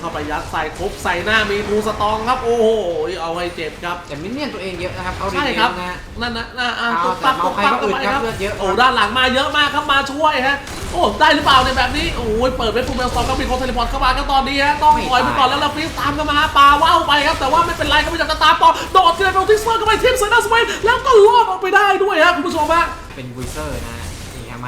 แล้วมาเพลงเข้าไปยัดใส่ครบใส่หน้ามีทูสตองครับ โอ้โหเอาให้เจ็บครับแต่มินเนี่ยนตัวเองเยอะนะครับเอาดีใช่เยครับอะนะฮะนั่นนะน่าอ่าเอาตุ๊บปั๊บแต่ตุ๊บปั๊บเมาใครก็อึดไปครับเลือดเยอะ โอ้ด้านหลังมาเยอะมากครับมาช่วยฮะโอ้ได้หรือเปล่าในแบบนี้โอ้ยเปิดไปฟูเมลซองก็มีคนเทเลพอร์ตเข้ามาก็ตอนนี้ฮะต้องไม่ถอยไปตายก่อนแล้วแล้วฟรีสตามกันมาปาว่าวไปครับแต่ว่าไม่เป็นไรครับไม่อยากจะตามต่อโดดเจอโดนทิสเซอร์ก็ไปทิมเซนดัสเวนแล้วก็รอดออกไปได้ด้วยฮะคุณผู้ชมฮะ เป็นบุยเซอร์นะนี่ครับ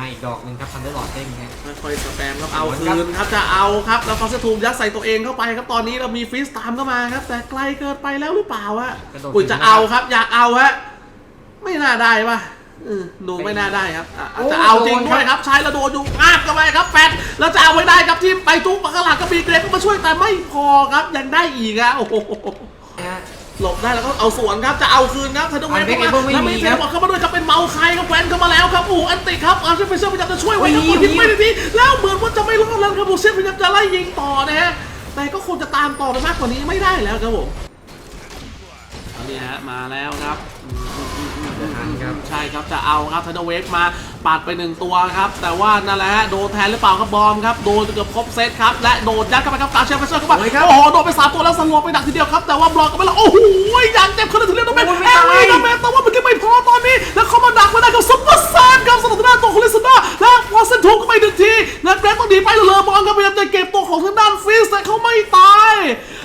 มาอีกดอกหนึ่งครับทันเดอร์ลอดเด้งนะ ค่อยๆสแปมครับเอาเหมือนคืกันนครับจะเอาครับแล้วฟอสตูมยัดใส่ตัวเองเข้าไปครับตอนนี้เรามีฟรีสตามเข้ามาครับ แต่ไกลเกินไปแล้วหรือเปล่าฮะกระโดด อุ้ยถึงจะนะครับเอาครับอยากเอาฮะไม่น่าได้ป่ะเออดูไม่น่าได้ครับอะโอ้จะเอาจริงโดนด้วยครับใช้แล้วโดนอยู่งาบเข้าไปครับแฟนแล้วจะเอาไว้ได้ครับที่ไปจุ๊บมาข้างหลังก็มีเกรฟก็มาช่วยแต่ไม่พอครับยังได้อีกอะโอ้โห นะฮะ หลบได้แล้วก็เอาสวนครับจะเอาคืนครับทันเดอร์เวฟเข้ามา Unbreakable ไม่แล้วมีมีเทคเลรับพอร์ตเข้ามาด้วยจะเป็นเมาส์ใครครับแวนเข้ามาแล้วครับโอ้โหอันติครับอาร์เซนเฟเซอร์พยายามจะช่วยไว้ครับโอ้กยดทิ้งยิงไม่ได้ทีแล้วเหมือนว่าจะไม่รอดแล้วครับโบเซนพยายามจะไล่ยิงต่อนะฮะแต่ก็คงจะตามต่อไปมากกว่านี้ไม่ได้แล้วครับผมตอนนี้ฮะมาแล้วครับเดือดทัน ครับ ใช่ครับจะเอาครับทันเดอร์เวฟมาปาดไปหนึ่งตัวครับ แต่ว่านั่นแหละฮะโดนแทนหรือเปล่าครับบอมครับโดนจนเกือบครบเซตครับและโดนยัดเข้าไปครับการเชฟเฟเซอร์เข้ามาโอ้ยครับ โอ้โหโดนไปสามตัวแล้วสลบไปหนักทีเดียวครับแต่ว่าบล็อกก็ไม่ละโอ้โหยังเจ็บคนละทีเดียวต้องเป็นโอ้ยไม่แอตายร์รี่นะแมนแต่ว่ามันก็ไม่พอตอนนี้ แล้วเขามาดักไว้ได้กับซุปเปอร์แซนครับสำหรับทางด้านตัวของลิซาด้าแล้วพอเซนถูกก็ไปหนึ่งทีแล้วแกรกต้องหนีไปเลยบอลครับพยายามจะเก็บตัวของทางด้านฟิสแต่เขาไม่ตาย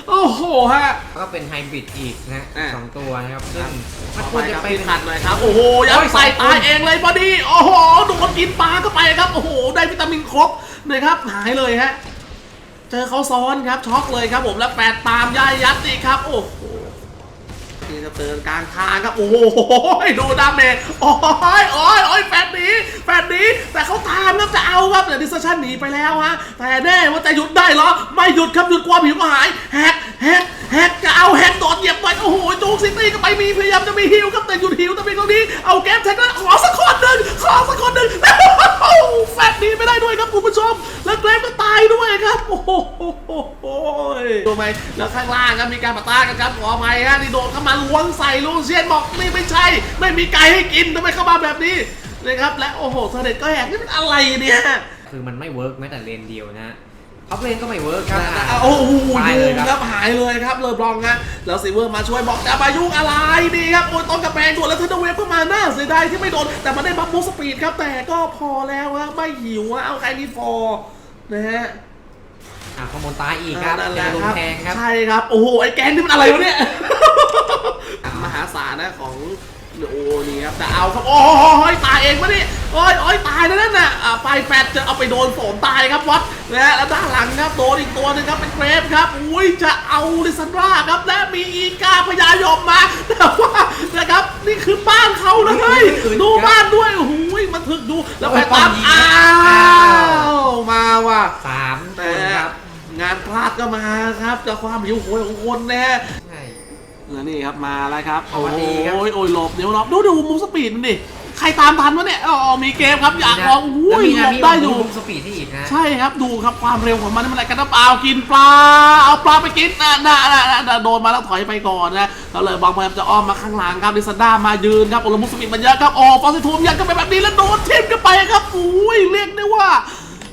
โอ้โหฮะแล้วก็เป็นไฮบริดอีกนะอ่าสองตัวนะครับซึ่งมัมันนคคววรรจะจะไปเป็นขัดหน่อยครับ โอ้โหยัดโอ้ยใส่สองคนตายเองเลยพอดีโอ้โหโดนกินปลาเข้าไปครับ โอ้โห ได้วิตามินครบนะครับ หายเลยฮะ เจอเขาซ้อนครับช็อกเลยครับผมแล้วแปดตามย่ายยัดอีกครับ โอ้โห นี่จะเตือนกลางทางครับ โอ้โหดูดาเมจโอ้ยโอ้ยโอ้ยแฟนนี้แฟนนี้แต่เขาตามครับจะเอาครับแต่ดิสชันหนีไปแล้วฮะแต่แน่ว่าจะหยุดได้เหรอ ไม่หยุดครับหยุดความหิวหายแฮก แฮกแฮกจะเอาแฮกโดดเหยียบไปโอ้โหจูกซิตี้ก็ไปมีพยายามจะมีฮิวครับแต่หยุดฮิวแต่เป็นตรงนี้เอาแก๊ปแท็กแล้วขอสักคนหนึ่งขอสักคนหนึ่งแฟนหนีไม่ได้ด้วยครับคุณผู้ชม แล้วแกรมก็ตายด้วยครับโอ้โหดูไหมแล้วข้างล่างครับมีการปะทะกันครับขออภัยฮะนี่โดดเข้ามาล้วงใส่ลูเซียนบอกนี่ไม่ใช่ ไม่มีไก่ให้กินทำไมเข้ามาแบบนี้นะครับและโอ้โหเสด็จก็แหกนี่มันอะไรเนี่ยคือมันไม่เวิร์กแม้แต่เลนเดียวนะ ท็อปเลนก็ไม่เวิร์กครับอะโอ้โหตายยุเลยงคครัรับบหายเลยครับเลยบลองฮะแล้วซิเวอร์มาช่วยบอกจะมายุ่งอะไรดีครับโอ้ยต้องกระแพงด่วนแล้วเทนเดอร์เวฟเข้ามาหน้าเสียดายที่ไม่โดน แต่มันได้บัฟบูสปีดครับ แต่ก็พอแล้วฮะไม่หิวฮะเอาใครนี่ฟอร์นะฮะอะขโมยตายอีกครับนั่นแหเจละอลคงรับแทงครับใช่ครับ โอ้โหไอ้แกนนี่มันอะไรวะเนี่ยมหาศาลนะของโอ้นี่ครับแต่เอาครับโอ้ยตายเองวะนี่โอ้ยโอ้ยตายแล้วนั่นน่ะอ่าไปแฟดจะเอาไปโดนโสมตายครับวัดนะฮะแล้วด้านหลังครับโดนอีกตัวหนึงครับเป็นเกรฟครับอุ้ยจะเอาลิซันดราครับและมีอีกาพยายมมาแต่ว่านะครับนี่คือบ้านเขานะเฮ้ยอื่นๆดูบ้านด้วยโอ้โหมันถึกดูแล้วไปโอ้ยตามป้อมยิงอ้าอ้าววมาว่ะ สามคแต่นครับงานพลาดก็มาครับจากความหิวโหยของคนแน่ใช่ แล้วนี่ครับมาแล้วครับ สวัสดีครับ โอ้ยโอ้ยหลบเดี๋ยวหลบดูดูมุมสปีดมันดิ ใครตามทันวะเนี่ยอ๋อมีเกมครับอยากลองแล้วอุ้ยมีหลนาบมิได้อยู่สปีดที่อีกนะใช่ครับดูครับความเร็วของมันนี่มันอะไรกันนะเปล่ากินปลา เอาปลาไปกินน่ะน่ะน่ะน่ะน่ะโดนมาแล้วถอยไปก่อนนะแล้วเลยบางพยายามจะอ้อมมาข้างหลังครับดิซันด้ามายืนครับโอลมุสมิดมันเยอะครับอ๋อฟอสซิทูมยันก็ไปแบบนี้แล้วโดนทิ่มกันไปครับอุ้ยเรียกได้ว่า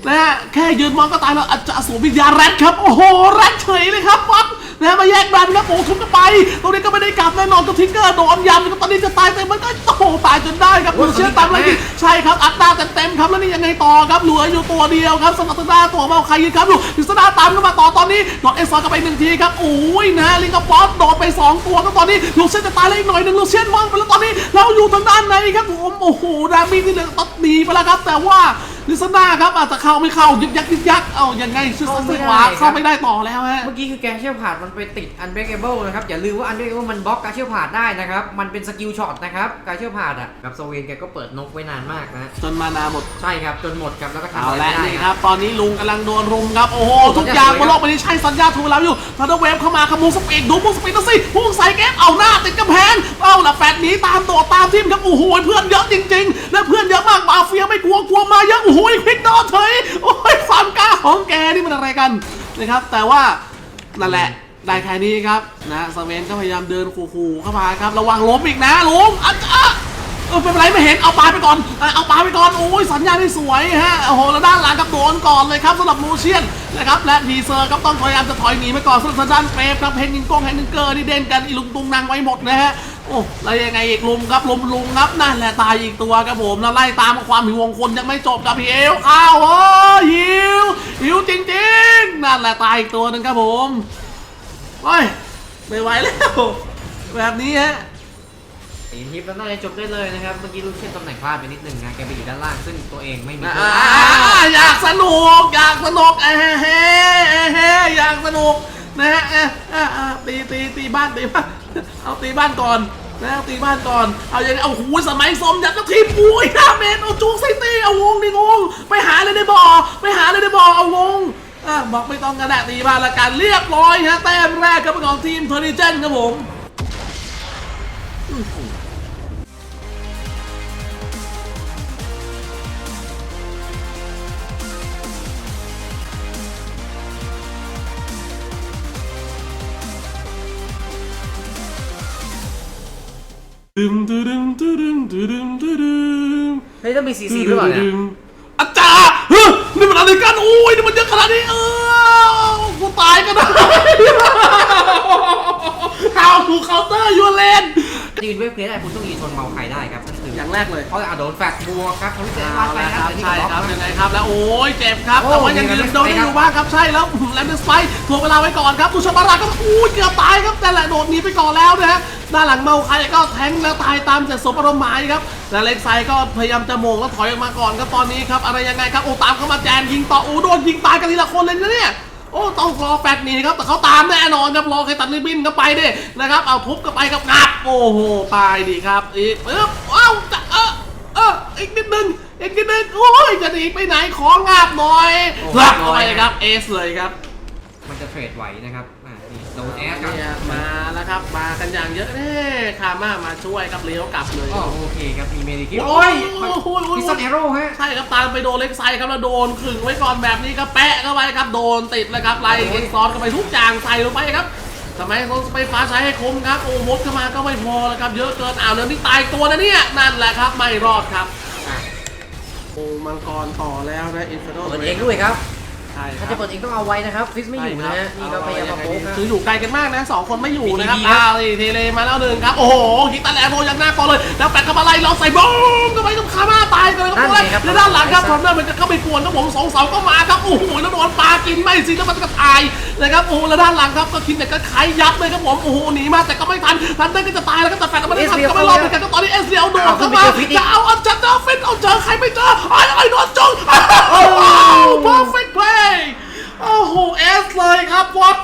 นะฮะแค่ยืนมองก็ตายแล้วอาจจะสูรวิญญาณแรดครับ โอ้โหแรดเฉยเลยครับวัดนะฮะมาแยกดันครับโอ้ทุบกันไป ตรงนี้ก็ไม่ได้กลับแน่นอนกับทิกเกอร์โดนยำครับตอนนี้จะตายแต่มันก็โอ้โหตายจนได้ครับโอ้ยเชื่อตามเลยดิใช่ครับอัตราเต็มๆครับแล้วนี่ยังไงต่อครับเหลืออยู่ตัวเดียวครับสำหรับทางด้าตัวเมาใครยืนครับอยู่ดิสดาตามเข้ามาต่อตอนนี้ดอเอสซอนกันไปหนึ่งทีครับโอ้ยนะลิงกับป๊อปโดนไปสองตัวครับตอนนี้ลูเซียนจะตายเลยอีกหน่อยหนึ่งลูเซียนมองไปแล้วตอนนี้เราอยู่ทางด้านในครับผมโอ้โหดามินี่เหลือตัดหนีไปแล้วครับแต่ว่า ลิซาน่าครับอาจจะเข้าไม่เข้ายึกยักยึกยักเอายังไงชื่อซ้ายขวาเข้าไม่ได้ต่อแล้วฮะ เมื่อกี้คือแกเชี่ยวผาดมันไปติด unbreakable นะครับอย่าลืมว่า unbreakable มันบล็อกการเชี่ยวผาดได้นะครับมันเป็นสกิลช็อตนะครับการเชี่ยวผาดอะกับโซเวนแกก็เปิดนกไว้นานมากนะจนมานาหมดใช่ครับจนหมดครับแล้วก็ทำเอาอะไรละไม่ได้นี่คครัรับบตอนนี้ลุงกำลังโดนรุมครับโอ้โหทุกอย่างบนโลกใบนี้ใช่สัญญาถูกแล้วอยู่ทันเดอร์เวฟเข้ามาขโมยสปีดดูมุงสปีดนะสิพุ่งใส่เกมเอาหน้าติดกำแพงเอาละแฟดหนีตามโดดตามทีมครับโอ้โหเพื่อนเยอะจริง ๆ และเพื่อน ฟียไม่กลัวกลัวมาเยอะโอ้โหควิกโดนเฉยโอ้ยความกล้าของแกนี่มันอะไรกันนะครับ แต่ว่านั่นแหละได้แค่นี้ครับนะสเวนก็พยายามเดินขู่ๆเข้ามาครับ ระวังล้มอีกนะลุงอะอะเออเป็นไรไม่เห็นเอาปลาไปก่อนเอาปลาไปก่อนโอ้ยสัญญาณที่สวยฮะโอ้โหแล้วด้านหลังกับโดนก่อนเลยครับสำหรับลูเชียนนะครับและดีเซอร์ครับต้องพยายามจะถอยหนีไปก่อนส่วนทางด้านเฟฟครับเพนนิงกงแฮนนิงเกอร์นี่เด่นกันอีลุงตุงนางไว้หมดนะฮะ โอ้แล้วยังไงอีกลุมครับลุมลุงครับนั่นแหละตายอีกตัวครับผมแล้วไล่ตามกับความหิวของคนยังไม่จบครับพี่เอลอ้าวโอ้หิวหิวจริงๆนั่นแหละตายอีกตัวหนึงครับผมโอ้ยไม่ไหวแล้วแบบนี้ฮะทีมทิปแล้วน่าจะจบได้เลยนะครับ เมื่อกี้ลูกเช่นตำแหน่งพลาดไปนิดนึงนะ แกไปอยู่ด้านล่าง ซึ่งตัวเองไม่มีอ่าอยากสนุก อยากสนุกเอ้เฮ้เอ้เฮ้อยากสนุกนะฮะเอ้อ่าอ่าตีตีตีบ้านตีบ้าน เอาตีบ้านก่อนนะเอาตีบ้านก่อน เอาอย่างนี้เอาหูสมัยสมยัดทีมปุ้ยห้าเมตรเอาจูงใส่ตีเอาวงดิงงไปหาเลยในบ่อไปหาเลยในบ่อเอาวงอะบอกไม่ต้องกระดาษตีบ้านละกันเรียบร้อยฮะแต้มแรกครับเป็นของทีมเทอร์นิเจนครับผม ดึมดึมดึมดึมดึมดึมดึมเฮ้ยต้องมีซีซีหรือเปล่าเนี่ยอาจารย์เฮ้ยนี่มันอะไรกันโอ้ยนี่มันเยอะขนาดนี้เออกูตายกันนะ How to counter your lane ยืนเวฟเพลย์ได้คุณต้องยืนชนเมาใครได้ครับนั่นคื ออย่างแรกเลย เขาจะโดนแฟดบัวครับเขาจะเอาวาดไปละนะครับแต่นี่ใช่ก็ครับบล็ยัอกงไงนะครับ แล้วโอ้ยเจ็บครับโอ้แต่ว่ายังยืนยังไงโดนได้อยู่บ้างครับใช่แล้วแลนด์สไปถ่วงเวลาไว้ก่อนครับตุชบาราก็อู้ยเกือบตายครับแต่แหละโดดหนีไปก่อนแล้วนะฮะด้านหลังเมาใครก็แทงแล้วตายตามเสร็จสมอารมณ์หมายครับแต่เล็กไซก็พยายามจะโมงแล้วถอยออกมาก่อนครับตอนนี้ครับอะไรยังไงครับโอ้ตามเข้ามาแจนยิงต่อโอ้โดนยิงตายกันทีละคนเลยนะเนี่ยโอ้ต้องรอแฟดหนีครับแต่เขาตามแน่นอนครับรอใครตัดริบบิ้นก็ไปดินะครับเอาทุบก็ไปครับงับโอ้โหตายดีครับอีกปึ๊บว้าวจะเออเอออีกนิดนึงอีกนิดนึงโอ้ยจะหนีไปไหนของาบหน่อยลักเข้าไปเลยครับเอสเลยครับมันจะเทรดไหวนะครับอ่านี่โดนแอสครับเนี่ยมาแล้วครับมากันอย่างเยอะเน่คาม่ามาช่วยครับเลี้ยวกลับเลยอ๋อโอเคครับมีเมดิคิโอ้ยโอ้ยโอ้ยโอ้ยโอ้ยพิซซันแอโร่ฮะ ใช่ครับตามไปโดนเล็กไซครับแล้วโดนขึงไว้ก่อนแบบนี้ครับแปะเข้าไปครับโดนติดเลยครับไล่เอ็กซอนเข้าไปทุกอย่างใส่ลงไปครับทำไมเขาไปฟ้าใช้ให้คมครับโอ้มดเข้ามาก็ไม่พอแล้วครับเยอะเกินอ้าวแล้วนี่ตายตัวนะเนี่ยนั่นแหละครับไม่รอดครับอะ โอ้มังกรต่อแล้วนะอินฟินิเปิดเองด้วยครับใช่คถ้ารัจะบเปิดเองต้องเอาไว้นะครับ ฟิสไม่อยู่นะฮะนี่ก็พยายามมาโป๊กนะ คืออยู่ไกลกันมากนะสองคนไม่อยู่นะครับดีๆครับ อ้าวนี่เทเลมาแล้วหนึ่งครับ โอ้โหคิดตันแลนโพยังหน้ากองเลย แล้วแปะเข้ามาไล่เราใส่บูมเข้าไปกับคาม่าตายกันเลยครับเลยแล้วด้านหลังครับทอมเนอร์มันจะเข้าไปกวนครับผมสองเสาก็มาครับ โอ้โหแล้วโดนปลากินไม่สิแล้วมันก็ตาย นะครับโอ้โหแล้วด้านหลังครับก็คิดแต่ก็ไขยับเลยครับผมโอ้โหหนีมาแต่ก็ไม่ทันทันได้ก็จะตายแล้วก็แต่แฟนก็ไม่ได้ทันก็ไม่รอดเหมือนกันก็ตอนนี้เอสเรียลโดนเข้ามาจะเอาอันจัดเจอฟินเอาเจอใครไม่เจอไอ้ไอ้โดนจงโอ้โห perfect play โอ้โหเอสเลยครับวอต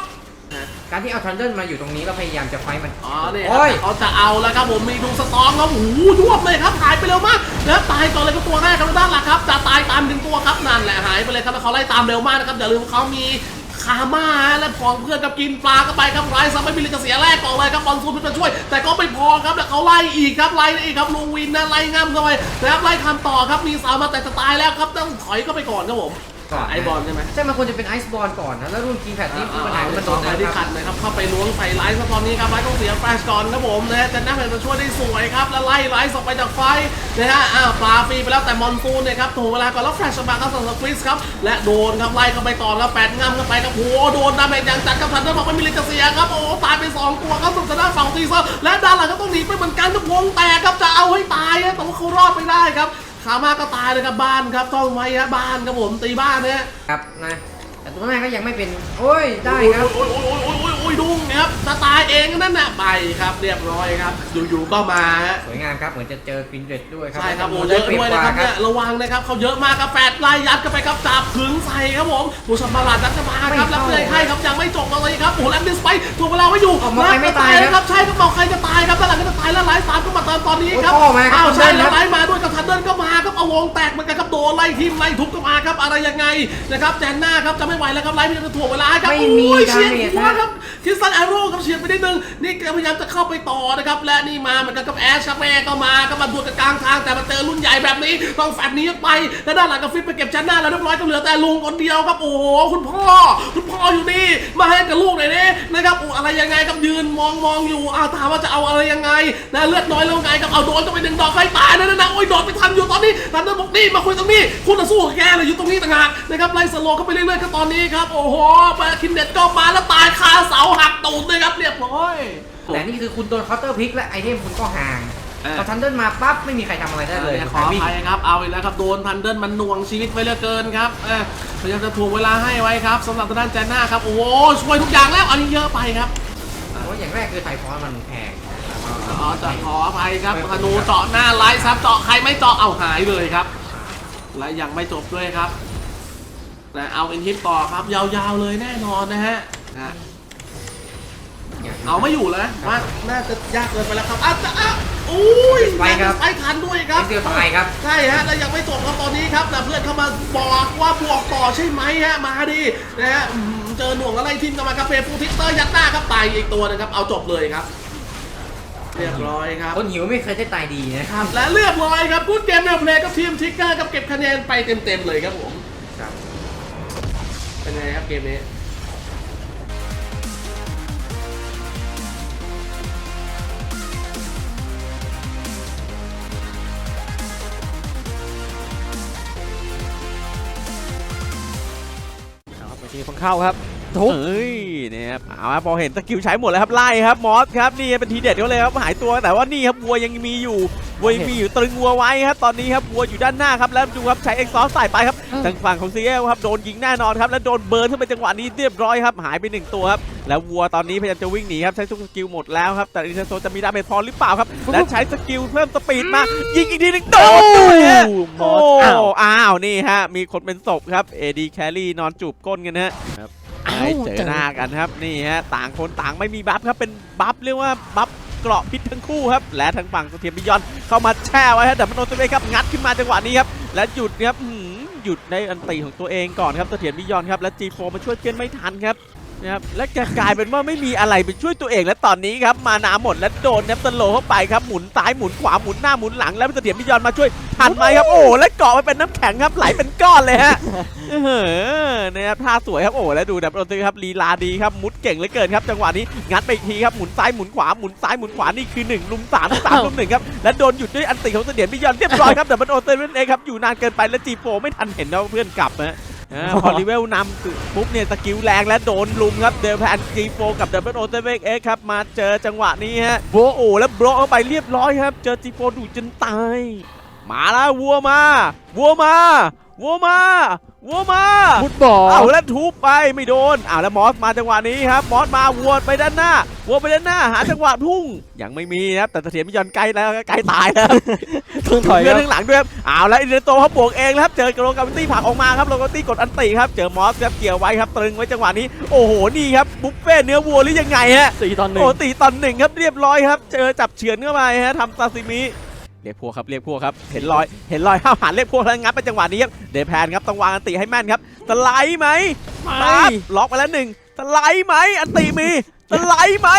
การที่เอาทันเดิลมาอยู่ตรงนี้แล้วพยายามจะไฟท์มัน อ๋อเนี่ยโอ้ยเขาจะเอาแล้วครับผมมีดูสตองครับโอ้โหยวบเลยครับหายไปเร็วมาก แล้วตายก่อนเลยครับตัวแรกครับด้านหลังครับจะตายตามถึงตัวครับนั่นแหละหายไปเลยครับแล้วเขาไล่ตามเร็วมากนะครับอย่าลืมเขามีคาม่าและพองเพื่อนกับกินปลาเข้าไปครับไรซัมไม่มีเลยจะเสียแรกก่อนเลยครับบอลซูนเพื่อนมาช่วย แต่ก็ไม่พอครับแล้วเขาไล่อีกครับไล่อีกครับลูวินนะไล่ง่ำเข้าไปนะครับไล่คำต่อครับมีสาวมาแต่จะตายแล้วครับต้องถอยก็ไปก่อนครับผมก่อนไอบอลใช่ไหมใช่มันควรจะเป็นไอซ์บอลก่อนนะแล้วรุ่นกิงแพดนี่คือปัญหาคือมันโดนไปนะที่คขัรับดนะครับเข้าไปล้วงใส่ไลท์ซะตอนนี้ครับไลท์ต้องเสียแฟลชก่อนครับผมนะฮะจะนั่งมาช่วยได้สวยครับแล้วไล่ไลท์ออกไปจากไฟ นะฮะอ้าวปลาฟรีไปแล้วแต่มอนซูนเนี่ยครับถูกเวลาก่อนแล้วแฟลชมาครับสำหรับคริสครับและโดนครับไล่เข้าไปต่อครับแปดง่ำเข้าไปครับโอ้โหโดนดาเมจอย่างจัดครับทันเดอร์บอกไม่มีเลยจะเสียครับโอ้โหตายไปสองตัวครับสุดทางด้านฝั่งทีเซอร์และด้านหลังก็ต้องหนีไปเหมือนกันครับวงแตกครับจะเอาให้ตายฮะแต่ว่าเขารอดไปได้ครับขามาก็ตายเลยครับบ้านครับต้องไว้ฮะบ้านครับผมตีบ้านนะฮะครับนะแต่ตัวแรกก็ยังไม่เป็นโอ้ยได้ครับโอ้ยโอ้ยโอ้ยโอ้ยโอ้ ยโอ้ยดุ้งนะครับจะตายเองนั่นน่ะไปครับเรียบร้อยครับอยู่ๆก็มาฮะสวยงามครับเหมือนจะเจอฟินเดรดด้วยครับใช่ครับโอ้แล้วเยอะด้วยนะครับเนี่ยระวังนะครับเขาเยอะมากครับแฟดไล่ยัดกันไปครับจับขึงใส่ครับผมผู้ชมบาลาดนักจะมาครับแล้วเพื่อนใครครับยังไม่จบเลยครับโอ้แลมดิสไปถูกเวลาไว้อยู่ออกมาใครไม่ตายนะครับใช่ครับบอกใครจะตายครับด้านหลังก็จะตายแล้วไลฟ์สามก็มาเติมตอนนี้ครับโอ้พ่อมาครับอ้าวใช่ทันเดิลแล้วครับไลฟ์มาด้วยกับทันเดิลก็มาครับเอาวงแตกเหมือนกันครับโดนไล่ทิมไล่ทุบก็มาครับอะไรยังไงนะครับแจนหน้าครับจะไม่ไหวแล้วครับไลฟ์มันจะถ่วงเวลาครับไม่มีโอ้ยเฉียดดาเมจหัวนะครับคิสซันแอโร่กับเฉียดไปนิดนึงนี่แกพยายามจะเข้าไปต่อนะครับและนี่มาเหมือนกันกับแอชชาแม่ก็มาก็มาดวลกันกลางทางแต่มาเจอรุ่นใหญ่แบบนี้ต้องแฟดหนี้ไปแล้วด้านหลังกับฟิตไปเก็บชั้นหน้าแล้วเรียบร้อยก็เหลือแต่ลุงคนเดียวครับโอ้โหคุณพ่อ คุณพ่ออยู่นี่มาให้กับลูกหน่อยนี่นะครับโอ้อะไรยังไงครับยืนมองมองอยู่อ้าวถามว่าจะเอาอะไรยังไงนะเลือดน้อยแล้วไงครับเอาโดนจะไปหนึ่งดอกใครตายนะนะนะโอ้ยโดนไปทันอยู่ตอนนี้ทันนั้นบอกนี่มาคุยตรงนี้คุณจะสู้กับแกเลยอยู่ตรงนี้ต่างหากนะครับไล่สโลเข้าไปเรื่อยๆครับตอนนี้ครับโอ้โหไปคินเด็ดก็มาแล้วตายคาเสาหักตูดเลยครับเรียบร้อยแต่นี่คือคุณโดนเคาน์เตอร์พิกและไอเทมคุณก็ห่างเออพอทันเดิลมาปั๊บไม่มีใครทำอะไรได้เลยขออภัยครับเอาอีกแล้วครับโดนทันเดิลมันหน่วงชีวิตไว้เหลือเกินครับเออพยายามจะถ่วงเวลาให้ไว้ครับสำหรับทางด้านแจนน่าครับโอ้โหช่วยทุกอย่างแล้วอันนี้เยอะไปครับเพราะว่าอย่างแรกคือไทยฟอนต์มันแพงอ๋อจะขออภัยครับธนูเจาะหน้าไลท์ซับเจาะใครไม่เจาะเอาหายเลยครับ และยังไม่จบด้วยครับแต่เอาเอ็นฮิตต่อครับยาวๆเลยแน่นอนนะฮะนะ เอาไม่อยู่แล้วว่าน่าจะยากเกินไปแล้วครับอาจจะอะอุ้ยไปครับไปทันด้วยครับเอ็กซ์เดียวตายครับใช่ฮะแล้วยังไม่จบครับตอนนี้ครับแต่เพื่อนเข้ามาบอกว่าบวกต่อใช่ไหมฮะมาดินะฮะอืมเจอหน่วงอะไรทีมกันมาครับเพฟูทิกเตอร์ยัดหน้าครับตายอีกตัวนะครับ เอาจบเลยครับเรียบร้อยครับ คนหิวไม่เคยได้ตายดีนะครับ และเรียบร้อยครับพูดเกมแนวเพลย์กับทีมทิกเกอร์กับเก็บคะแนนไปเต็มๆเลยครับผมครับเป็นไงครับเกมนี้ มีคนเข้าครับ ทุบเอ้ยเนี่ยครับเอาครับพอเห็นสกิลใช้หมดแล้วครับไล่ครับมอสครับนี่เป็นทีเด็ดเขาเลยครับหายตัวแต่ว่านี่ครับวัวยังมีอยู่วัวยังมีอยู่ตรึงวัวไว้ครับตอนนี้ครับวัวอยู่ด้านหน้าครับแล้วดูครับใช้เอ็กซ์ซอสใส่ไปครับทางฝั่งของซีเอลครับโดนยิงแน่นอนครับแล้วโดนเบิร์นขึ้นไปจังหวะนี้เรียบร้อยครับหายไปหนึ่งตัวครับแล้ววัวตอนนี้พยายามจะวิ่งหนีครับใช้ทุกสกิลหมดแล้วครับแต่อินเทอร์โซจะมีดาเมจพอหรือเปล่าครับและใช้สกิลเพิ่มสปีดมายิงอีกทีหนึงโดนด้วยฮะมโอ้อสอ้าวอ้าวนี่ฮะมีคนเป็นศพครับเอดีแครี่นอนจูบก้นกันฮะอ้าว ไม่เจอหน้ากันครับนี่ฮะต่างคนต่างไม่มีบัฟครับเป็นบัฟเรียกว่าบัฟเกราะพิษทั้งคู่ครับและทางฝั่งเทียมบิยอนเข้ามาแช่ไว้ฮะแต่มโนตัวเองครับงัดขึ้นมาจังหวะนี้ครับและหยุดครับหยุดในอันตีของตัวเองก่อนครับเสถียรบิยอนครับและจีโฟมาช่วยเพื่อนไม่ทันครับ นะครับและจะกลายเป็นว่าไม่มีอะไรไปช่วยตัวเองและตอนนี้ครับมานาหมดและโดนเนปตโลเข้าไปครับหมุนซ้ายหมุนขวาหมุนหน้าหมุนหลังแล้วเสถียรบิยอนมาช่วยทันไหมครับโอ้และเกาะมันเป็นน้ำแข็งครับไหลเป็นก้อนเลยฮะเออนะครับท่าสวยครับโอ้แล้วดูดับโรตีครับลีลาดีครับมุดเก่งเหลือเกินครับจังหวะนี้งัดไปอีกทีครับหมุนซ้ายหมุนขวาหมุนซ้ายหมุนขวานี่คือ1ลุม3 3ลุม1ครับและโดนหยุดด้วยอันติของเสถียรบิยอนเรียบร้อยครับแต่มันโอเตอร์เองครับอยู่นานเกินไปแล้วจีโฟไม่ทันเห็นนะว่าเพื่อนกลับนะอ่า พอลิเวลนำปุ๊บเนี่ยสกิลแรงและโดนลุมครับเดลแพนจีโฟกับเดลเบิลโอเทเวกเอ็กครับมาเจอจังหวะนี้ฮะโบโอ้แล้วโบะเข้าไปเรียบร้อยครับ เจอจีโฟดูจนตาย มาแล้ววัวมา วัวมา วัวมาวัวมาฟุตบอลเอาแล้วทุบไปไม่โดนอ้าวแล้วมอสมาจังหวะนี้ครับมอสมาวัวไปด้านหน้าวัวไปด้านหน้าหาจังหวะพุ่งยังไม่มีนะครับแต่เสถียรไม่ยอนใกล้แล้วใกล้ตายแล้วต้องถอยเพื่คอนรับข้างหลังด้วยครับเอาแล้วอินเดโตเขาบวกเองแล้วครับเจอกับโลกาวิตี้ผลักออกมาครับโลกาวิตี้กดอันตีครับเจอมอสครับเกี่ยวไว้ครับตรึงไว้จังหวะนี้โอ้โหนี่ครับบุฟเฟ่ต์เนื้อวัวหรือยังไงฮะสี่ตอนหนึ่งโอ้ตีตอนหนึ่งครับเรียบร้อยครับ เจอจับเฉือนเข้าไปฮะทำซาซิมิ เรียกพวกครับเรียกพวกครับเห็นรอยเห็นรอยห้าวหาญเรียกพวกแล้วงับไปจังหวะนี้ครับเดแพนครับต้องวางอันติให้แม่นครับสไลด์ไหมปั๊บล็อกไปแล้วหนึ่งสไลด์ไหมอันติมี สไลด์ไหม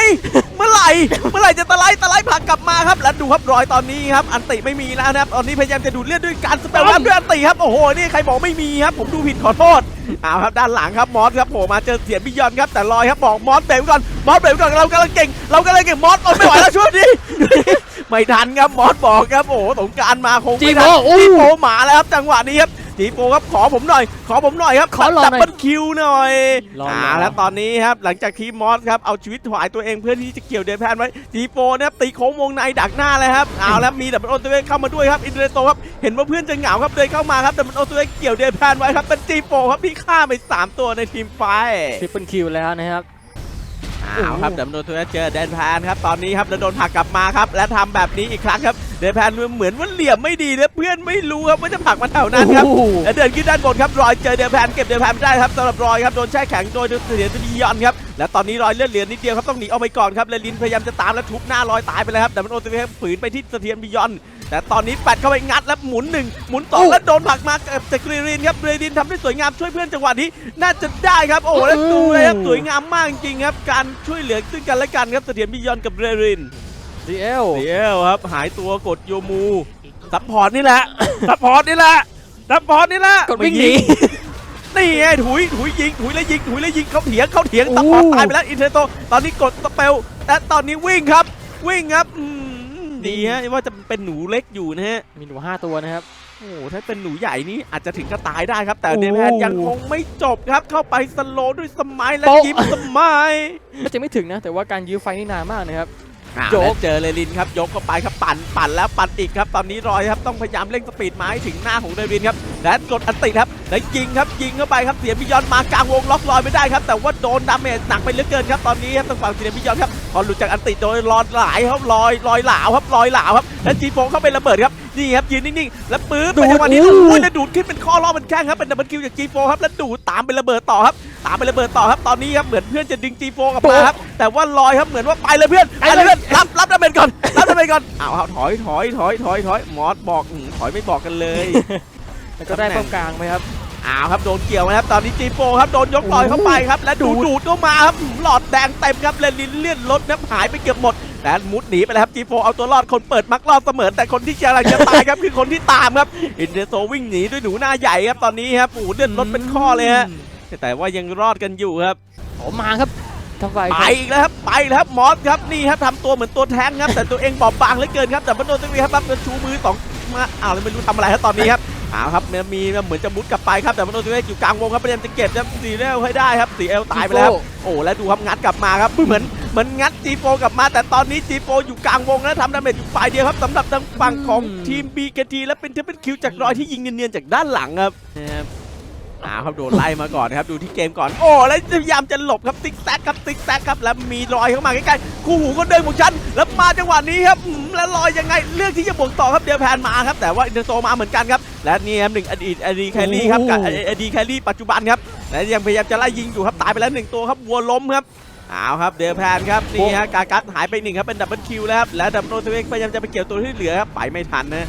เมื่อไหร่ เมื่อไหร่จะสไลด์สไลด์ผลักกลับมาครับ แล้วดูครับรอยตอนนี้ครับ อันติไม่มีแล้วนะครับ ตอนนี้พยายามจะดูดเลือดด้วยการสเปลวับด้วยอันติครับ โอ้โห นี่ใครบอกไม่มีครับ ผมดูผิดขอโทษเอาครับด้านหลังครับมอสครับโผล่มาเจอเสียนบิยอนครับ แต่ลอยครับบอกมอสเบรกไว้ก่อนมอสเบรกไว้ก่อนเรากำลังเก่ง เรากำลังเก่งมอสอดไม่ไหวแล้วช่วยดิไม่ทันครับมอสบอกครับโอ้โหสงกรารมาคงไม่ทันจีโฟอู้จีโฟหมาแล้วครับจังหวะนี้ครับ จีโฟครับขอผมหน่อย ขอผมหน่อยครับขอรอหน่อยดับเบิลคิวหน่อยรออ่ารอแล้วตอนนี้ครับหลังจากที่มอสครับเอาชีวิตถวายตัวเองเพื่อที่จะเกี่ยวเดนแพนไว้จีโฟนะครับตีโค้งวงในดักหน้าเลยครับเอาแล้วมีดับเบิลโอเตเวเข้ามาด้วยครับอินเทอร์โตครับเห็นว่าเพื่อนจะเหงาครับเดินเข้ามาครับแต่มันโอเตเวเกี่ยวเดนแพนไว้ครับเป็นจีโฟครับที่ฆ่าไปสามตัวในทีมไฟทริปเปิลคิวแล้วนะครับ อ้าวครับเดี๋ยวโดนตัวเจอเดนแพนครับตอนนี้ครับแล้วโดนผลักกลับมาครับ และทำแบบนี้อีกครั้งครับเดนแพนเหมือนว่าเหลี่ยมไม่ดีและเพื่อนไม่รู้ครับว่าจะผลักมาแถวนั้นครับโอ้โหและเดินขึ้นด้านบนครับรอยเจอเดนแพนเก็บเดนแพนไม่ได้ครับสำหรับรอยครับโดนแช่แข็งโดยเสียนยอนครับและตอนนี้รอยเลือดเหลือนิดเดียวครับต้องหนีออกไปก่อนครับและลินพยายามจะตามและทุบหน้ารอยตายไปเลยครับแต่มันโอตเวครับฝืนไปที่เสถียรบิยอน แต่ตอนนี้แปดเข้าไปงัดแล้วหมุนหนึ่งหมุนสองแล้วโดนผลักมาจากเกรรินครับเกรรินทำได้สวยงามช่วยเพื่อนจังหวะนี้น่าจะได้ครับโอ้โหแล้วดูเลยครับสวยงามมากจริงๆครับการช่วยเหลือซึ่งกันและกันครับเสถียรบิยอนกับเกรรินดีเอลเดียวครับหายตัวกดโยมูซัพพอร์ตนี่แหละซัพพอร์ตนี่แหละซัพพอร์ตนี่แหละกดวิ่งหนีนี่ไงถุยถุยยิงถุยแล้วยิงถุยแล้วยิงเขาเถียงเขาเถียงซัพพอร์ตตายไปแล้วอินเทอร์โตตอนนี้กดสเปลแต่ตอนนี้วิ่งครับ วิ่งครับอืม ดีฮะว่าจะเป็นหนูเล็กอยู่นะฮะมีหนูห้าตัวนะครับ โอ้โหถ้าเป็นหนูใหญ่นี่อาจจะถึงก็ตายได้ครับ แต่โอ้เดนแพนยังคงไม่จบครับ เข้าไปสโลว์ด้วยสมัยและโป๊ะยิ้มสมัยก็จะไม่ถึงนะ แต่ว่าการยื้อไฟนี่นานมากนะครับ โยโยกกเจอเลลินครับยกเข้าไปครับปั่นปั่นแล้วปั่นอีกครับ ตอนนี้รอยครับต้องพยายามเร่งสปีดมาให้ถึงหน้าของเลลินครับและกดอันติครับแล้วยิงครับยิงเข้าไปครับเสียบิยอนมากลางวงล็อกลอยไม่ได้ครับแต่ว่าโดนดาเมจหนักไปเหลือเกินครับตอนนี้ครับทางฝั่งเสียบิยอนครับพอหลุดจากอันติโดยลอยหลายครับลอยลอยหลาวครับลอยหลาวครับแล้วจีโฟเข้าไประเบิดครับนี่ครับยืนนิ่งๆแล้วปื๊ดไปจังหวะนี้ดูดโอ้ยแล้วดูดขึ้นเป็นข้อล้อมันแข้งครับเป็นดับเบิลคิวจากจีโฟครับแล้วดูดตามไประเบิดต่อครับ ตามไประเบิดต่อครับตอนนี้ครับเหมือนเพื่อนจะดึง G4 กลับมาครับแต่ว่าลอยครับเหมือนว่าไปเลยเพื่อนไปเลยเพื่อนรับรับดาเมจก่อนรับดาเมจก่อนอ้าวถอยถอยถอยถอยถอยมอสบอกอืมถอยไม่บอกกันเลยแล้วก็ได้ป้อมกลางไปครับอ้าวครับโดนเกี่ยวนะครับตอนนี้ G4 ครับโดนยกลอยเข้าไปครับและดูดดูดเข้ามาครับอืมหลอดแดงเต็มครับเลนลินเลื่อนรถครับหายไปเกือบหมดแต่มุดหนีไปแล้วครับ G4 เอาตัวรอดคนเปิดมักรอดเสมอ แต่คนที่กำลังจะตายครับคือคนที่ตามครับอินเดโซวิ่งหนีด้วยหนูหน้าใหญ่ครับตอนนี้ครับโอ้โหเลื่อนรถเป็นข้อเลยฮะ แต่ว่ายังรอดกันอยู่ครับผมมาครับทำไฟไปอีกแล้วครับไปแล้วครับมอสครับนี่ครับทำตัวเหมือนตัวแท้งครับ แต่ตัวเองบอบบางเหลือเกินครับแต่พอโดนตรงนี้ครับรับกระชูมือสองมาอ้าวแล้วไม่รู้ทำอะไรครับตอนนี้ครับอ้าวครับมันมีเหมือนจะมุดกลับไปครับแต่พอโดนตรงนี้อยู่กลางวงครับพยายามจะเก็บครับสีเอลให้ได้ครับสีเอลตายไปแล้วครับโอ้แล้วดูครับงัดกลับมาครับเหมือนเหมือนงัดจีโฟกลับมา แต่ตอนนี้จีโฟอยู่กลางวงแล้วทำดาเมจอยู่ฝ่ายเดียวครับสำหรับทางฝั่งของทีม BKT และเป็นเทปเป็นคิวจากรอยที่ยิงเนียนๆจากด้านหลังครับนะครับ อ้าวครับโดนไล่มาก่อนครับดูที่เกมก่อนโอ้แล้วพยายามจะหลบครับติ๊กแซกครับติ๊กแซกครับแล้วมีรอยเข้ามาใกล้ๆคู่หูก็เดินของฉันแล้วมาจังหวะนี้ครับอืมแล้วลอยยังไงเลือกที่จะบวกต่อครับเดียวแพนมาครับแต่ว่าอินเตอร์โซมาเหมือนกันครับและนี่ครับหนึ่งอดีตอดีตแคลรี่ครับกับอดีตแคลรี่ปัจจุบันครับและยังพยายามจะไล่ยิงอยู่ครับตายไปแล้วหนึ่งตัวครับวัวล้มครับอ้าวครับเดียวแพนครับนี่ฮะกากัสหายไปหนึ่งครับเป็นดับเบิลคิวแล้วครับและดับเบิลโนเทเวกพยายามจะไปเกี่ยวตัวที่เหลือครับไปไม่ทันนะ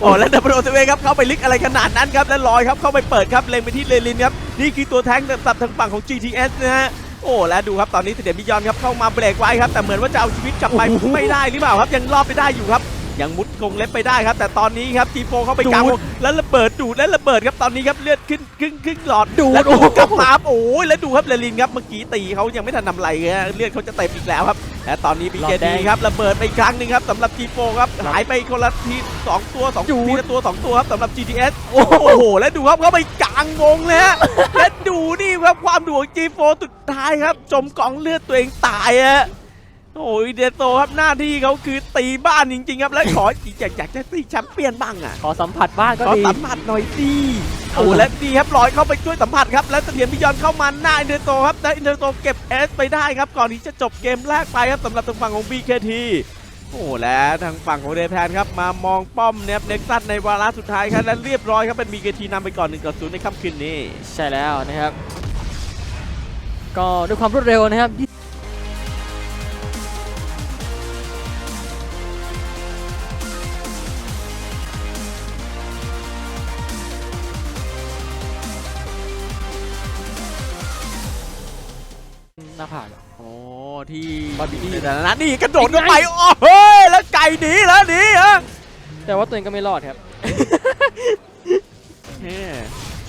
โอ้แล้วดับเบิลโอเทเวครับเข้าไปลึกอะไรขนาดนั้นครับแล้วลอยครับเข้าไปเปิดครับเล็งไปที่เลลินครับนี่คือตัวแท้งสำหรับทางฝั่งของ GTS นะฮะโอ้แล้วดูครับตอนนี้เสด็จบิยอนครับเข้ามาเบรกไว้ครับแต่เหมือนว่าจะเอาชีวิตกลับไปไม่ได้หรือเปล่าครับยังรอดไปได้อยู่ครับ ยังมุดกรงเล็บไปได้ครับ แต่ตอนนี้ครับจีโฟเข้าไปกลางวงแล้วระเบิดดูดและระเบิดครับตอนนี้ครับเลือดขึ้นขึ้นขึ้นหลอดดูดแล้วดูโอ้โหกลับมาโอ้ยแล้วดูครับเลลินครับเมื่อกี้ตีเขายังไม่ทันทำอะไรเลยฮะเลือดเขาจะเต็มอีกแล้วครับและตอนนี้หลอดแด BKD งครับระเบิดไปอีกครั้งหนึ่งครับสำหรับ G4 ครับหายไปคนละทีสองตัวสองดูดทีละตัวสองตัวครับสำหรับ GTS โอ้โหแล้วดูครับเข้าไปกลางวงเลยฮะและดูนี่ครับความดูของ G4 สุดท้ายครับจมกองเลือดตัวเองตายฮะ โอ้ยเดโตครับหน้าที่เขาคือตีบ้านจริงๆครับและขออยากอยากจะตีแชมเปี้ยนบ้างอะขอสัมผัสบ้านก็ขอดีสัมผัสหน่อยดีเอาโอ้เหรอและดีครับลอยเข้าไปช่วยสัมผัสครับแล้วเสถียรพิยอนเข้ามาหน้าอินเตอร์โตครับและอินเตอร์โตเก็บเอสไปได้ครับก่อนที่จะจบเกมแรกไปครับสำหรับทางฝั่งของ BKT โอ้และทางฝั่งของเดแพนครับมามองป้อมเนฟเน็กซัสในวาระสุดท้ายครับและเรียบร้อยครับเป็น BKT นำไปก่อน1ต่อ0ในค่ำคืนนี้ ใช่แล้วนะครับ ก็ด้วยความรวดเร็วนะครับ แต่ละนัดนี่กระโดดเข้าไปโอ้เฮ้ยแล้วไก่หนีแล้วหนีฮะแต่ว่าตัวเองก็ไม่รอดครับเนี่ย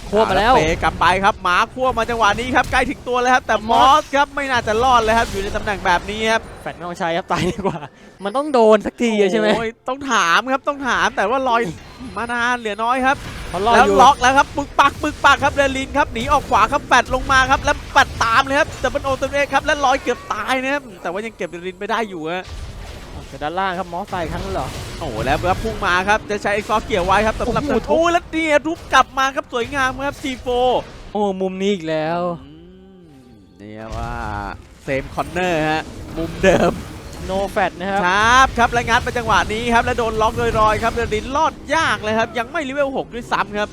ควบมาแล้วเปกลับไปครับหมาควบมาจังหวะนี้ครับใกล้ถึงตัวแล้วครับแต่มอสครับไม่น่าจะรอดเลยครับอยู่ในตำแหน่งแบบนี้ครับแฟนไม่ต้องใช้ครับตายดีกว่า มันต้องโดนสักทีอะใช่ไหมโอ้ยต้องถามครับต้องถามแต่ว่าลอยมานานเหลือน้อยครับ เขารอแล้วอยู่ล็อกแล้วครับปึกปักปึกปักครับเดลินครับหนีออกขวาครับแปดลงมาครับแล้วปัดตามเลยครับแต่เป็นโอตัวเองครับและลอยเกือบตายนะครับแต่ว่ายังเก็บเดลินไปได้อยู่ฮะแต่ด้านล่างครับมอสไซค์ครั้งนั้นเหรอ โอ้โหแล้วครับพุ่งมาครับจะใช้เอ็กซ์ซอเกี่ยวไว้ครับสำหรับโอ้โห โอ้แล้วเนี่ยทุบกลับมาครับสวยงามครับ C4 โอ้มุมนี้อีกแล้ว อืมเนี่ยว่าเซมคอนเนอร์ฮะ มุมเดิม โนแฟตนะครับครับครับและงัดไปจังหวะนี้ครับ แล้วโดนล็อกโดยรอยครับเดลินรอดยากเลยครับ ยังไม่เลเวล6ด้วยซ้ำครับ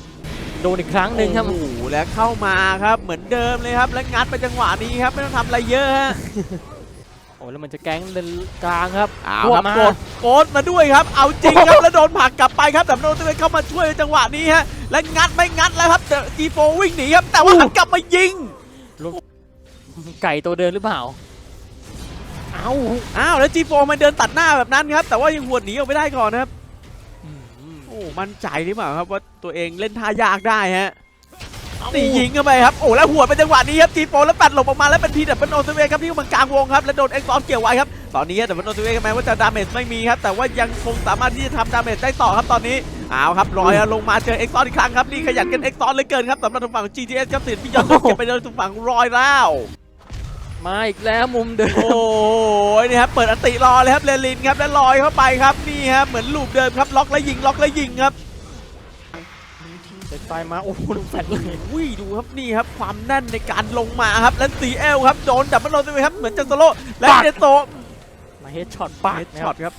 โดนอีกครั้งหนึ่งครับโอ้โหแล้วเข้ามาครับเหมือนเดิมเลยครับ และงัดไปจังหวะนี้ครับไม่ต้องทำอะไรเยอะฮะโอ้อ้แล้วมันจะแก๊งเลนกลางครับเอาพวคกรับมาโกดโกดมาด้วยครับ เอาจริงครับ แล้วโดนผลักกลับไปครับแต่โดนตัวเองเข้ามาช่วยในจังหวะนี้ฮะ และงัดไม่งัดแล้วครับจีโฟวิ่งหนีครับ แต่ว่าหันกลับมายิง ไก่ตัวเดินหรือเปล่าเอ้าอ้าวแล้วจีโฟมันเดินตัดหน้าแบบนั้นครับ แต่ว่ายังหวดหนีออกไม่ได้ก่อนนะครับอืมโอ้มั่นใจหรือเปล่าครับว่าตัวเองเล่นท่ายากได้ฮะตียิงเข้าไปครับโอ้แล้วหัวดเป็นจังหวะนี้ครับจีโฟแล้วปัดหลบออกมาแล้วเป็นพีดับเบิลโอเซเวครับที่มันกลางวงครับแล้วโดนเอ็กซ์ซอนเกี่ยวไว้ครับตอนนี้ดับเบิลโอเซเวแม้ว่าจะดาเมจไม่มีครับแต่ว่ายังคงสามารถที่จะทำดาเมจได้ต่อครับตอนนี้เอาครับรอยลงมาเจอเอ็กซ์ซอนอีกครั้งครับนี่ขยันกันเอ็กซ์ซอนเหลยเกินครับสำหรับทางฝั่งของ GTS ครับสินพิยอนเก็บไปเลยทางฝั่งรอยแล้ว มาอีกแล้วมุมเดิม โอ้ยนี่ครับเปิดอันติรอเลยครับเลลินครับแล้วลอยเข้าไปครับนี่ครับเหมือนลูปเดิมครับล็อกแล้วยิงล็อกแล้วยิงครับเด็ดไฟมาโอ้โหลูกแฟดเลยอุ้ยดูครับนี่ครับความแน่นในการลงมาครับแล้วซีเอลครับโดนดับเบิลโดนไปครับเหมือนจะโซโล่และเดโตมาเฮดช็อตปากเฮดนะช็คอรัตบครับ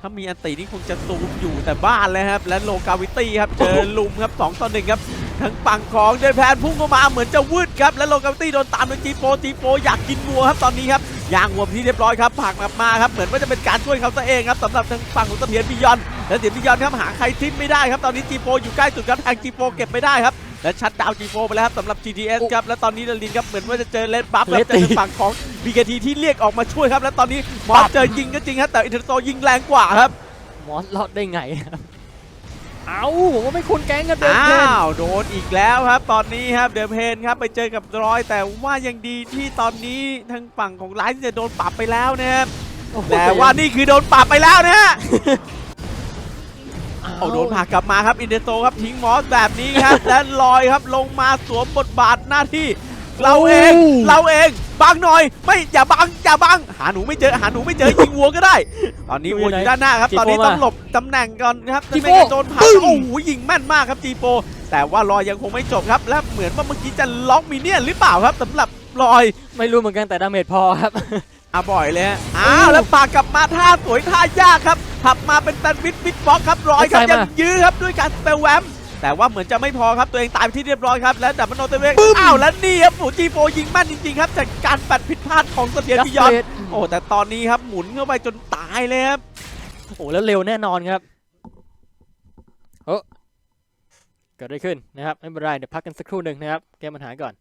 ถ้ามีอันตินี่คงจะซูมอยู่แต่บ้านเลยครับและโลกาวิตี้ครับเจอลุมครับ2ต่อ1ครับ ทั้งฝั่งของเดนแพนพุ่งเข้ามาเหมือนจะวืดครับ และโลกาวิตี้โดนตามโดยจีโฟจีโฟอยากกินวัวครับตอนนี้ครับย่างวัวที่เรียบร้อยครับผลักกลับมาครับเหมือนว่าจะเป็นการช่วยเขาซะเองครับสำหรับทางฝั่งของเสถียรบิยอนและเสถียรบิยอนครับหาใครทิ้มไม่ได้ครับตอนนี้จีโฟอยู่ใกล้สุดครับแทงจีโฟเก็บไม่ได้ครับและชัดดาวจีโฟไปแล้วครับสำหรับ GTS ครับ และตอนนี้เดลินครับเหมือนว่าจะเจอเลดบัฟครับเจอทางฝั่งของ BKT ที่เรียกออกมาช่วยครับ และตอนนี้มอสเจอยิงก็จริงครับแต่อินเทอร์โซยิงแรงกว่าครับมอสรอดได้ไงครับ เอ้าผมว่าไม่คุ้นแก๊งกันเดินอ้เดินาวโดนอีกแล้วครับ ตอนนี้ครับเดมเพนครับไปเจอกับรอย แต่ว่ายังดีที่ตอนนี้ทางฝั่งของไลท์จะโดนปรับไปแล้วนะครับโอ้โหแต่ว่านี่คือโดนปรับไปแล้วนะฮะเอาโดนผลักกลับมาครับอินเดโซครับทิ้งมอสแบบนี้ครับและลอยครับลงมาสวมบทบาทหน้าที่ เราเองเราเองบังหน่อย ไม่อย่าบังอย่าบังหาหนูไม่เจอหาหนูไม่เจอยิงวัวก็ได้ ตอนนี้วัวอยู่ด้านหน้าครับตอนนี้ต้องหลบตำแหน่งก่อนครับจะไม่งั้นโดนผลักโอ้โหยิงแม่นมากครับจีโปแต่ว่ารอยยังคงไม่จบครับ และเหมือนว่าเมื่อกี้จะล็อกมินเนี่ยนหรือเปล่าครับสำหรับรอยไม่รู้เหมือนกันแต่ดาเมจพอครับอะบ่อยเลยฮะอ้าวแล้วปากกลับมาท่าสวยท่ายากครับขับมาเป็นแซนด์วิชบิ๊กบ็อกครับรอยครับใส่ยังมายื้อครับด้วยการสเปลแวม แต่ว่าเหมือนจะไม่พอครับตัวเองตายไปที่เรียบร้อยครับและดับเบิลโนเตเวกอ้าวแล้วนี่ครับฝูจีโฟยิงแม่นจริงๆครับจากการปัดผิดพลาดของเสถียรพิยอนเฟสโอ้แต่ตอนนี้ครับหมุนเข้าไปจนตายเลยครับโอ้โหแล้วเร็วแน่นอนครับเออเกิดอะไรขึ้นนะครับไม่เป็นไรเดี๋ยวพักกันสักครู่หนึ่งนะครับแก้ปัญหาก่อน